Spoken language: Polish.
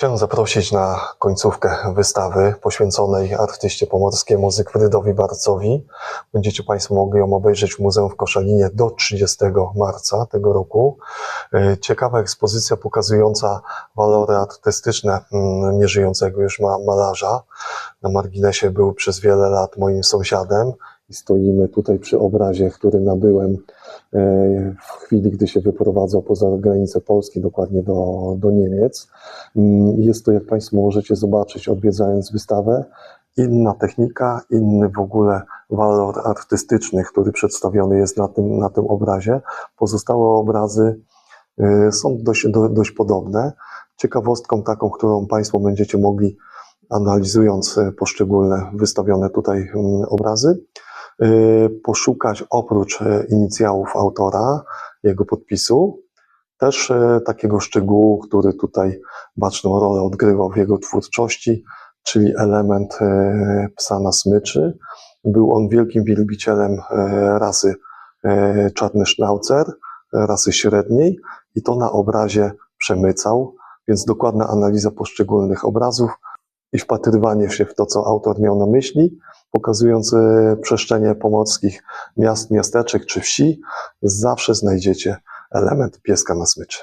Chciałem zaprosić na końcówkę wystawy poświęconej artyście pomorskiemu Zygfrydowi Barcowi. Będziecie Państwo mogli ją obejrzeć w Muzeum w Koszalinie do 30 marca tego roku. E, Ciekawa ekspozycja pokazująca walory artystyczne mm, nieżyjącego już ma malarza. Na marginesie był przez wiele lat moim sąsiadem i stoimy tutaj przy obrazie, który nabyłem e, w chwili, gdy się wyprowadzał poza granice Polski, dokładnie do, do Niemiec. Mm, Jest to, jak Państwo możecie zobaczyć, odwiedzając wystawę, inna technika, inny w ogóle walor artystyczny, który przedstawiony jest na tym, na tym obrazie. Pozostałe obrazy y, są dość, do, dość podobne. Ciekawostką taką, którą Państwo będziecie mogli, analizując y, poszczególne wystawione tutaj mm, obrazy, poszukać oprócz y, inicjałów autora, jego podpisu, też e, takiego szczegółu, który tutaj baczną rolę odgrywał w jego twórczości, czyli element e, psa na smyczy. Był on wielkim wielbicielem e, rasy e, czarny sznaucer, rasy średniej i to na obrazie przemycał, więc dokładna analiza poszczególnych obrazów i wpatrywanie się w to, co autor miał na myśli, pokazując e, przestrzenie pomorskich miast, miasteczek czy wsi, zawsze znajdziecie element pieska na smyczy.